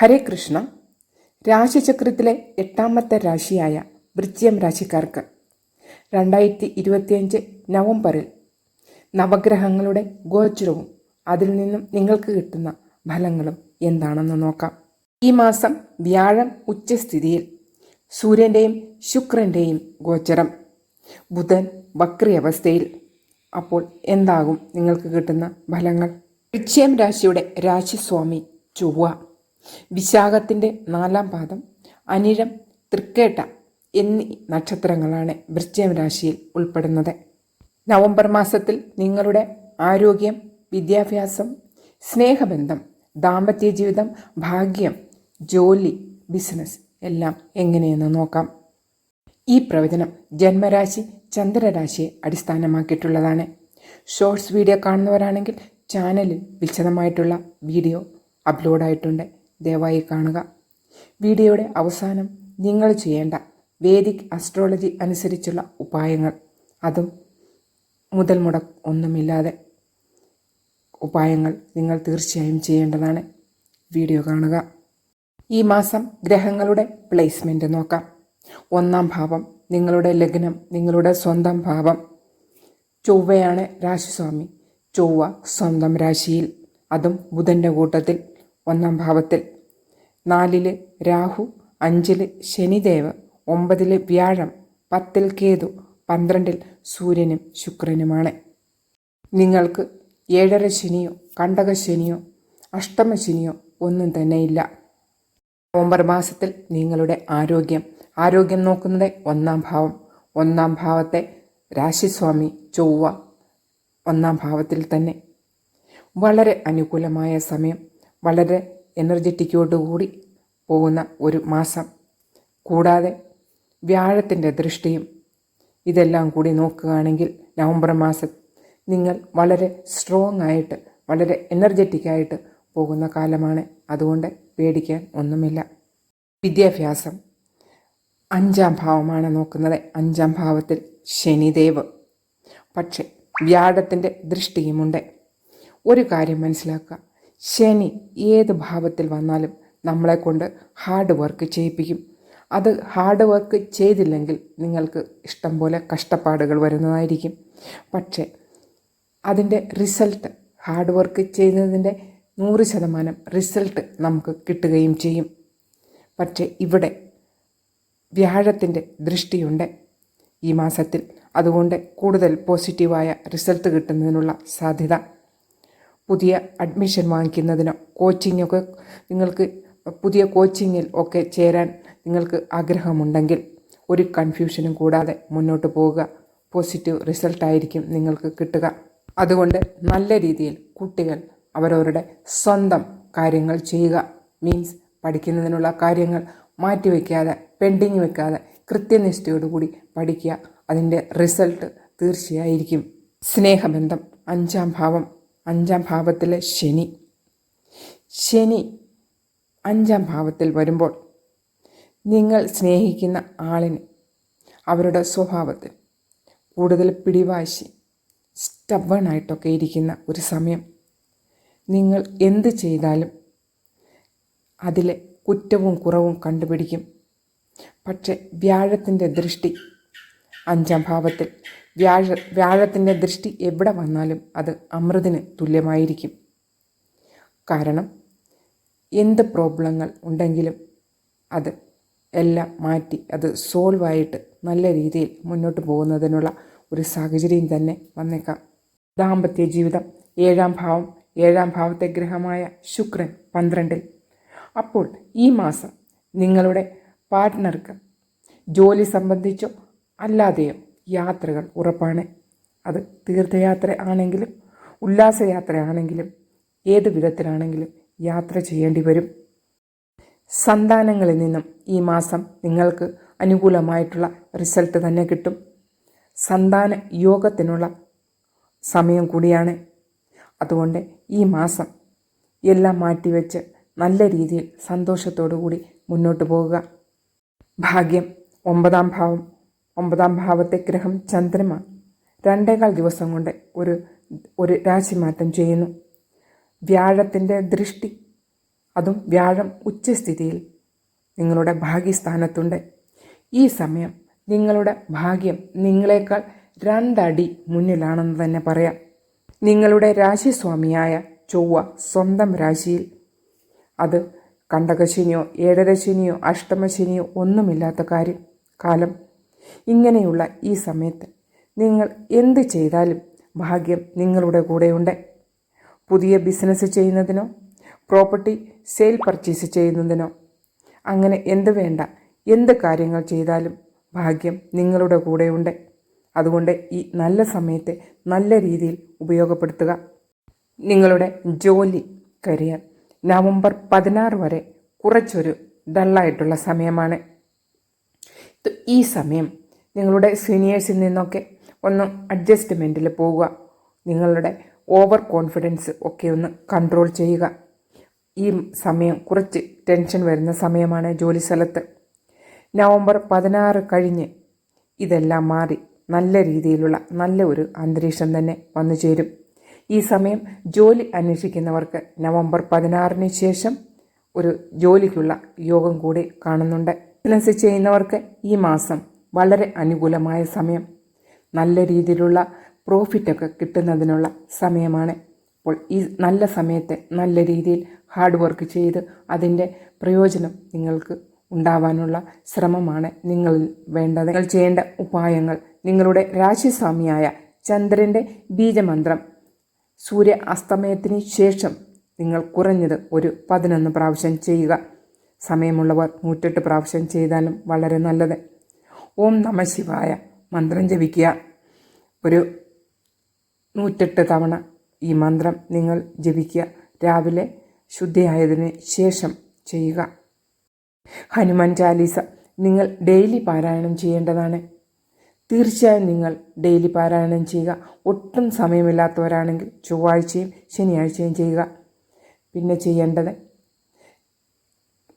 ഹരേ കൃഷ്ണ. രാശിചക്രത്തിലെ എട്ടാമത്തെ രാശിയായ വൃശ്ചികം രാശിക്കാർക്ക് രണ്ടായിരത്തി ഇരുപത്തിയഞ്ച് നവംബറിൽ നവഗ്രഹങ്ങളുടെ ഗോചരവും അതിൽ നിന്നും നിങ്ങൾക്ക് കിട്ടുന്ന ഫലങ്ങളും എന്താണെന്ന് നോക്കാം. ഈ മാസം വ്യാഴം ഉച്ചസ്ഥിതിയിൽ സൂര്യന്റെയും ശുക്രന്റെയും ഗോചരം. ബുധൻ വക്രി അവസ്ഥയിൽ അപ്പോൾ എന്താകും നിങ്ങൾക്ക് കിട്ടുന്ന ഫലങ്ങൾ? വൃശ്ചികം രാശിയുടെ രാശിസ്വാമി ചൊവ്വ. വിശാഖത്തിന്റെ നാലാം പാദം അനിഴം തൃക്കേട്ട എന്നീ നക്ഷത്രങ്ങളാണ് വൃശ്ചികം രാശിയിൽ ഉൾപ്പെടുന്നത്. നവംബർ മാസത്തിൽ നിങ്ങളുടെ ആരോഗ്യം വിദ്യാഭ്യാസം സ്നേഹബന്ധം ദാമ്പത്യ ജീവിതം ഭാഗ്യം ജോലി ബിസിനസ് എല്ലാം എങ്ങനെയെന്ന് നോക്കാം. ഈ പ്രവചനം ജന്മരാശി ചന്ദ്രരാശിയെ അടിസ്ഥാനമാക്കിയിട്ടുള്ളതാണ്. ഷോർട്സ് വീഡിയോ കാണുന്നവരാണെങ്കിൽ ചാനലിൽ വിശദമായിട്ടുള്ള വീഡിയോ അപ്ലോഡായിട്ടുണ്ട്. ദയവായി കാണുക. വീഡിയോയുടെ അവസാനം നിങ്ങൾ ചെയ്യേണ്ട വേദിക് അസ്ട്രോളജി അനുസരിച്ചുള്ള ഉപായങ്ങൾ. അതും മുതൽ മുടക്ക് ഒന്നുമില്ലാതെ ഉപായങ്ങൾ നിങ്ങൾ തീർച്ചയായും ചെയ്യേണ്ടതാണ്. വീഡിയോ കാണുക. ഈ മാസം ഗ്രഹങ്ങളുടെ പ്ലേസ്മെന്റ് നോക്കാം. ഒന്നാം ഭാവം നിങ്ങളുടെ ലഗ്നം നിങ്ങളുടെ സ്വന്തം ഭാവം. ചൊവ്വയാണ് രാശിസ്വാമി. ചൊവ്വ സ്വന്തം രാശിയിൽ. അതും ബുധന്റെ കൂട്ടത്തിൽ ഒന്നാം ഭാവത്തിൽ. നാലിൽ രാഹു അഞ്ചിൽ ശനിദേവ് ഒമ്പതിൽ വ്യാഴം പത്തിൽ കേതു പന്ത്രണ്ടിൽ സൂര്യനും ശുക്രനുമാണ്. നിങ്ങൾക്ക് ഏഴര ശനിയോ അഷ്ടമ ശനിയോ ഒന്നും തന്നെയില്ല. നവംബർ മാസത്തിൽ നിങ്ങളുടെ ആരോഗ്യം ആരോഗ്യം നോക്കുന്നത് ഒന്നാം ഭാവം. ഒന്നാം ഭാവത്തെ രാശിസ്വാമി ചൊവ്വ ഒന്നാം ഭാവത്തിൽ തന്നെ. വളരെ അനുകൂലമായ സമയം വളരെ എനർജറ്റിക്കോടുകൂടി പോകുന്ന ഒരു മാസം. കൂടാതെ വ്യാഴത്തിന്റെ ദൃഷ്ടിയും ഇതെല്ലാം കൂടി നോക്കുകയാണെങ്കിൽ നവംബർ മാസം നിങ്ങൾ വളരെ സ്ട്രോങ് ആയിട്ട് വളരെ എനർജറ്റിക്കായിട്ട് പോകുന്ന കാലമാണ്. അതുകൊണ്ട് പേടിക്കാൻ ഒന്നുമില്ല. വിദ്യാഭ്യാസം അഞ്ചാം ഭാവമാണ് നോക്കുന്നത്. അഞ്ചാം ഭാവത്തിൽ ശനിദേവ്. പക്ഷേ വ്യാഴത്തിന്റെ ദൃഷ്ടിയുമുണ്ട്. ഒരു കാര്യം മനസ്സിലാക്കുക. ശനി ഏത് ഭാവത്തിൽ വന്നാലും നമ്മളെക്കൊണ്ട് ഹാർഡ് വർക്ക് ചെയ്യിപ്പിക്കും. അത് ഹാർഡ് വർക്ക് ചെയ്തില്ലെങ്കിൽ നിങ്ങൾക്ക് ഇഷ്ടം പോലെ കഷ്ടപ്പാടുകൾ വരുന്നതായിരിക്കും. പക്ഷേ അതിന്റെ റിസൾട്ട് ഹാർഡ് വർക്ക് ചെയ്യുന്നതിന്റെ നൂറ് ശതമാനം റിസൾട്ട് നമുക്ക് കിട്ടുകയും ചെയ്യും. പക്ഷേ ഇവിടെ വ്യാഴത്തിന്റെ ദൃഷ്ടിയുണ്ട്. ഈ മാസത്തിൽ അതുകൊണ്ട് കൂടുതൽ പോസിറ്റീവായ റിസൾട്ട് കിട്ടുന്നതിനുള്ള സാധ്യത പുതിയ അഡ്മിഷൻ വാങ്ങിക്കുന്നതിനോ കോച്ചിങ്ങൊക്കെ നിങ്ങൾക്ക് പുതിയ കോച്ചിങ്ങിൽ ഒക്കെ ചേരാൻ നിങ്ങൾക്ക് ആഗ്രഹമുണ്ടെങ്കിൽ ഒരു കൺഫ്യൂഷനും കൂടാതെ മുന്നോട്ട് പോവുക. പോസിറ്റീവ് റിസൾട്ടായിരിക്കും നിങ്ങൾക്ക് കിട്ടുക. അതുകൊണ്ട് നല്ല രീതിയിൽ കുട്ടികൾ അവരവരുടെ സ്വന്തം കാര്യങ്ങൾ ചെയ്യുക. മീൻസ് പഠിക്കുന്നതിനുള്ള കാര്യങ്ങൾ മാറ്റിവെക്കാതെ പെൻഡിങ് വെക്കാതെ കൃത്യനിഷ്ഠയോടുകൂടി പഠിക്കുക. അതിന്റെ റിസൾട്ട് തീർച്ചയായിരിക്കും. സ്നേഹബന്ധം അഞ്ചാം ഭാവം. അഞ്ചാം ഭാവത്തിലെ ശനി. ശനി അഞ്ചാം ഭാവത്തിൽ വരുമ്പോൾ നിങ്ങൾ സ്നേഹിക്കുന്ന ആളിന് അവരുടെ സ്വഭാവത്തിൽ കൂടുതൽ പിടിവാശി സ്റ്റബണായിട്ടൊക്കെ ഇരിക്കുന്ന ഒരു സമയം നിങ്ങൾ എന്ത് ചെയ്താലും അതിലെ കുറ്റവും കുറവും കണ്ടുപിടിക്കും. പക്ഷെ വ്യാഴത്തിന്റെ ദൃഷ്ടി അഞ്ചാം ഭാവത്തിൽ വ്യാഴ വ്യാഴത്തിന്റെ ദൃഷ്ടി എവിടെ വന്നാലും അത് അമൃതിന് തുല്യമായിരിക്കും. കാരണം എന്ത് പ്രോബ്ലങ്ങൾ ഉണ്ടെങ്കിലും അത് എല്ലാം മാറ്റി അത് സോൾവ് ആയിട്ട് നല്ല രീതിയിൽ മുന്നോട്ട് പോകുന്നതിനുള്ള ഒരു സാഹചര്യം തന്നെ വന്നേക്കാം. ദാമ്പത്യ ജീവിതം ഏഴാം ഭാവം ഏഴാം ഭാവത്തെ ഗ്രഹമായ ശുക്രൻ പന്ത്രണ്ടിൽ. അപ്പോൾ ഈ മാസം നിങ്ങളുടെ പാർട്ട്ണർക്ക് ജോലി സംബന്ധിച്ചോ അല്ലാതെയോ യാത്രകൾ ഉറപ്പാണ്. അത് തീർത്ഥയാത്ര ആണെങ്കിലും ഉല്ലാസയാത്രയാണെങ്കിലും ഏത് വിധത്തിലാണെങ്കിലും യാത്ര ചെയ്യേണ്ടി വരും. സന്താനങ്ങളിൽ നിന്നും ഈ മാസം നിങ്ങൾക്ക് അനുകൂലമായിട്ടുള്ള റിസൾട്ട് തന്നെ കിട്ടും. സന്താന യോഗത്തിനുള്ള സമയം കൂടിയാണ്. അതുകൊണ്ട് ഈ മാസം എല്ലാം മാറ്റിവെച്ച് നല്ല രീതിയിൽ സന്തോഷത്തോടു കൂടി മുന്നോട്ട് പോകുക ഭാഗ്യം ഒമ്പതാം ഭാവം. ഒമ്പതാം ഭാവത്തെ ഗ്രഹം ചന്ദ്രമ. രണ്ടേകാൽ ദിവസം കൊണ്ട് ഒരു ഒരു രാശിമാറ്റം ചെയ്യുന്നു. വ്യാഴത്തിന്റെ ദൃഷ്ടി അതും വ്യാഴം ഉച്ചസ്ഥിതിയിൽ നിങ്ങളുടെ ഭാഗ്യസ്ഥാനത്തുണ്ട്. ഈ സമയം നിങ്ങളുടെ ഭാഗ്യം നിങ്ങളെക്കാൾ രണ്ടടി മുന്നിലാണെന്ന് തന്നെ പറയാം. നിങ്ങളുടെ രാശിസ്വാമിയായ ചൊവ്വ സ്വന്തം രാശിയിൽ. അത് കണ്ടകശനിയോ ഏഴരശനിയോ അഷ്ടമശനിയോ ഒന്നുമില്ലാത്ത കാര്യം. കാലം ഇങ്ങനെയുള്ള ഈ സമയത്ത് നിങ്ങൾ എന്ത് ചെയ്താലും ഭാഗ്യം നിങ്ങളുടെ കൂടെയുണ്ട്. പുതിയ ബിസിനസ് ചെയ്യുന്നതിനോ പ്രോപ്പർട്ടി സെയിൽ പർച്ചേസ് ചെയ്യുന്നതിനോ അങ്ങനെ എന്ത് വേണ്ട എന്ത് കാര്യങ്ങൾ ചെയ്താലും ഭാഗ്യം നിങ്ങളുടെ കൂടെയുണ്ട്. അതുകൊണ്ട് ഈ നല്ല സമയത്തെ നല്ല രീതിയിൽ ഉപയോഗപ്പെടുത്തുക. നിങ്ങളുടെ ജോലി കരിയർ നവംബർ പതിനാറ് വരെ കുറച്ചൊരു ഡള്ളായിട്ടുള്ള സമയമാണ്. ഈ സമയം നിങ്ങളുടെ സീനിയേഴ്സിൽ നിന്നൊക്കെ ഒന്ന് അഡ്ജസ്റ്റ്മെന്റിൽ പോവുക. നിങ്ങളുടെ ഓവർ കോൺഫിഡൻസ് ഒക്കെ ഒന്ന് കൺട്രോൾ ചെയ്യുക. ഈ സമയം കുറച്ച് ടെൻഷൻ വരുന്ന സമയമാണ് ജോലി സ്ഥലത്ത്. നവംബർ പതിനാറ് കഴിഞ്ഞ് ഇതെല്ലാം മാറി നല്ല രീതിയിലുള്ള നല്ല ഒരു അന്തരീക്ഷം തന്നെ വന്നു ചേരും. ഈ സമയം ജോലി അന്വേഷിക്കുന്നവർക്ക് നവംബർ പതിനാറിന് ശേഷം ഒരു ജോലിക്കുള്ള യോഗം കൂടി കാണുന്നുണ്ട്. ബിസിനസ് ചെയ്യുന്നവർക്ക് ഈ മാസം വളരെ അനുകൂലമായ സമയം. നല്ല രീതിയിലുള്ള പ്രോഫിറ്റൊക്കെ കിട്ടുന്നതിനുള്ള സമയമാണ്. അപ്പോൾ ഈ നല്ല സമയത്തെ നല്ല രീതിയിൽ ഹാർഡ് വർക്ക് ചെയ്ത് അതിന്റെ പ്രയോജനം നിങ്ങൾക്ക് ഉണ്ടാവാനുള്ള ശ്രമമാണ് നിങ്ങളിൽ വേണ്ടത്. നിങ്ങൾ ചെയ്യേണ്ട ഉപായങ്ങൾ. നിങ്ങളുടെ രാശിസ്വാമിയായ ചന്ദ്രന്റെ ബീജമന്ത്രം സൂര്യ അസ്തമയത്തിന് ശേഷം നിങ്ങൾ കുറഞ്ഞത് ഒരു പതിനൊന്ന് പ്രാവശ്യം ചെയ്യുക. സമയമുള്ളവർ നൂറ്റെട്ട് പ്രാവശ്യം ചെയ്താലും വളരെ നല്ലത്. ഓം നമ ശിവായ. മന്ത്രം ജപിക്കുക. ഒരു നൂറ്റെട്ട് തവണ ഈ മന്ത്രം നിങ്ങൾ ജപിക്കുക. രാവിലെ ശുദ്ധിയായതിന് ശേഷം ചെയ്യുക. ഹനുമാൻ ചാലീസ നിങ്ങൾ ഡെയിലി പാരായണം ചെയ്യേണ്ടതാണ്. തീർച്ചയായും നിങ്ങൾ ഡെയിലി പാരായണം ചെയ്യുക. ഒട്ടും സമയമില്ലാത്തവരാണെങ്കിൽ ചൊവ്വാഴ്ചയും ശനിയാഴ്ചയും ചെയ്യുക. പിന്നെ ചെയ്യേണ്ടത്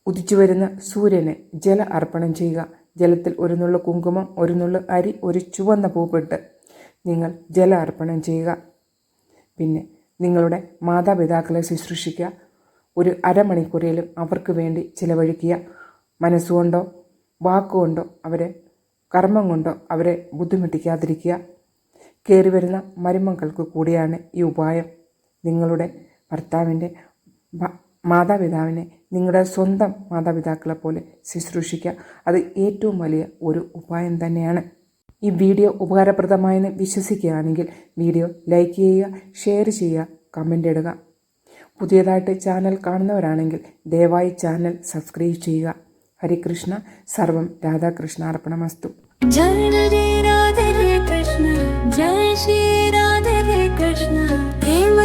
ഉദിച്ചു വരുന്ന സൂര്യന് ജല അർപ്പണം ചെയ്യുക. ജലത്തിൽ ഒരു നുള്ളു കുങ്കുമം ഒരു നുള്ളു അരി ഒരു ചുവന്ന പൂപ്പിട്ട് നിങ്ങൾ ജല അർപ്പണം ചെയ്യുക. പിന്നെ നിങ്ങളുടെ മാതാപിതാക്കളെ ശുശ്രൂഷിക്കുക. ഒരു അരമണിക്കൂറിലും അവർക്ക് വേണ്ടി ചിലവഴിക്കുക. മനസ്സുകൊണ്ടോ വാക്കുകൊണ്ടോ അവരെ കർമ്മം കൊണ്ടോ അവരെ ബുദ്ധിമുട്ടിക്കാതിരിക്കുക. കയറി വരുന്ന മരുമക്കൾക്ക് കൂടിയാണ് ഈ ഉപായം. നിങ്ങളുടെ ഭർത്താവിന്റെ മാതാപിതാവിനെ നിങ്ങളുടെ സ്വന്തം മാതാപിതാക്കളെ പോലെ ശുശ്രൂഷിക്കുക. അത് ഏറ്റവും വലിയ ഒരു ഉപായം തന്നെയാണ്. ഈ വീഡിയോ ഉപകാരപ്രദമായെന്ന് വിശ്വസിക്കുകയാണെങ്കിൽ വീഡിയോ ലൈക്ക് ചെയ്യുക ഷെയർ ചെയ്യുക കമന്റ് ഇടുക. പുതിയതായിട്ട് ചാനൽ കാണുന്നവരാണെങ്കിൽ ദയവായി ചാനൽ സബ്സ്ക്രൈബ് ചെയ്യുക. ഹരികൃഷ്ണ സർവം രാധാകൃഷ്ണ അർപ്പണമസ്തു ജയ ശ്രീ